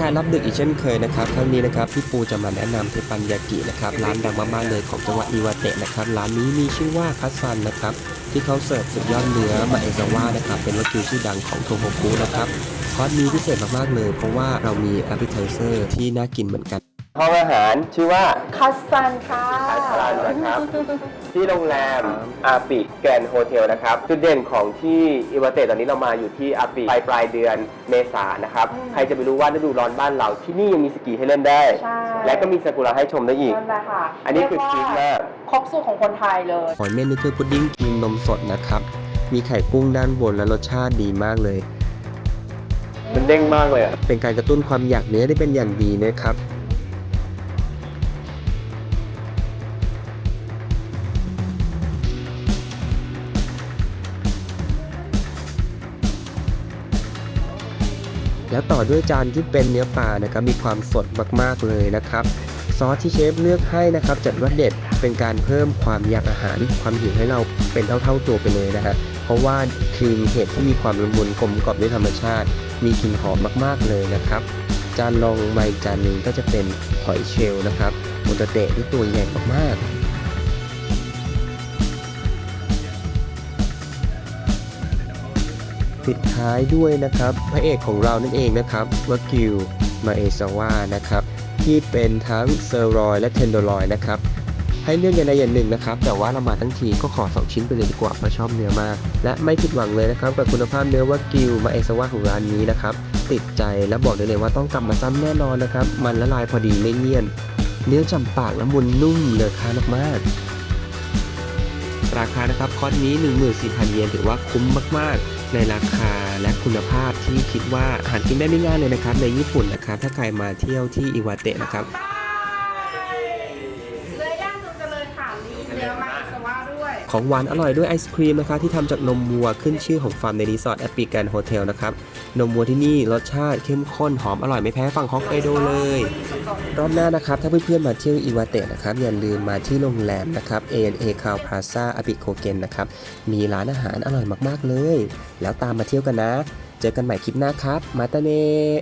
ทายรับดึกอีกเช่นเคยนะครับครั้งนี้นะครับพี่ปูจะมาแนะนำเทปันยากินะครับร้านดังมากๆเลยของจังหวัดอิวาเตะนะครับร้านนี้มีชื่อว่าคัสซันนะครับที่เขาเสิร์ฟสุดยอดเนื้อมาเอซาว่านะครับเป็นวัตถุชื่อดังของโทโฮกุนะครับคอร์สนี้พิเศษมากๆเลย เพราะว่าเรามีแอปเปิลไทเซอร์ที่น่ากินเหมือนกัน ห้องอาหารชื่อว่าคัสซันค่ะคัสซันนะครับ ที่โรงแรมอาปิแกรนด์โฮเทลนะครับจุดเด่นของที่อิวาเตะตอนนี้เรามาอยู่ที่อาปิปลายปลายเดือนเมษานะครับใครจะไปรู้ว่าฤดูร้อนบ้านเราที่นี่ยังมีสกีให้เล่นได้ ใช่ และก็มีซากุระให้ชมได้อีก นั่นแหละค่ะอันนี้คือเรียคิดว่มากครบสูตรของคนไทยเลย หอยเม่นนี่คือพุดดิ้งครีมนมสดนะครับ มีไข่กุ้งด้านบนและรสชาติดีมากเลย มันเด้งมากเลยอะเป็นการกระตุ้นความอยากเนื้อได้เป็นอย่างดีนะครับ แล้วต่อด้วยจานที่เป็นเนื้อปลานะครับมีความสดมากๆเลยนะครับ ซอสที่เชฟเลือกให้นะครับจัดว่าเด็ดเป็นการเพิ่มความอยากอาหาร ความหิวให้เราเป็นเท่าๆตัวไปเลยนะฮะเพราะว่าครีมเห็ดที่มีความละมุนกลมกล่อมด้วยธรรมชาติ มีกลิ่นหอมมากๆเลยนะครับจานรองมาอีกจานหนึ่งก็จะเป็นหอยเชลล์นะครับมุนตะเตะที่ตัวใหญ่มากๆ ปิดท้ายด้วยนะครับ พระเอกของเรานั่นเองนะครับวากิวมาเอซาวานะครับที่เป็นทั้งเซอร์รอยและเทนโดรอยนะครับให้เลือกอย่างใดอย่างหนึ่งนะครับ แต่ว่าเรามาทั้งทีก็ขอ 2 ชิ้นไปเลยดีกว่าเพราะชอบเนื้อมาก และไม่ผิดหวังเลยนะครับกับคุณภาพเนื้อวากิวมาเอซาวาของร้านนี้นะครับติดใจและบอกได้เลยว่าต้องกลับมาซ้ำแน่นอนนะครับมันละลายพอดีไม่เลี่ยน เนื้อจำปากและมุนนุ่มเลอค่ามากๆราคานะครับคอร์สนี้ 14,000 เยนถือว่าคุ้มมาก ๆ ในราคาและคุณภาพที่คิดว่าหากินได้ไม่ง่ายเลยนะครับในญี่ปุ่นนะครับ ถ้าใครมาเที่ยวที่อิวาเตะนะครับ ของหวานอร่อยด้วยไอศครีมนะคะที่ทำจากนมวัวขึ้นชื่อของฟาร์มในรีสอร์ทแอปปิแกนโฮเทลนะครับ นมวัวที่นี่รสชาติเข้มข้นหอมอร่อยไม่แพ้ฝั่งฮอกไกโดเลย รอบหน้านะครับ ถ้าเพื่อนๆมาเที่ยวอิวาเตะนะครับ อย่าลืมมาที่โรงแรมนะครับ ANA c o w Plaza อาบิโคเกนนะครับ มีร้านอาหารอร่อยมากๆเลย แล้วตามมาเที่ยวกันนะ เจอกันใหม่คลิปหน้าครับ มาตาเน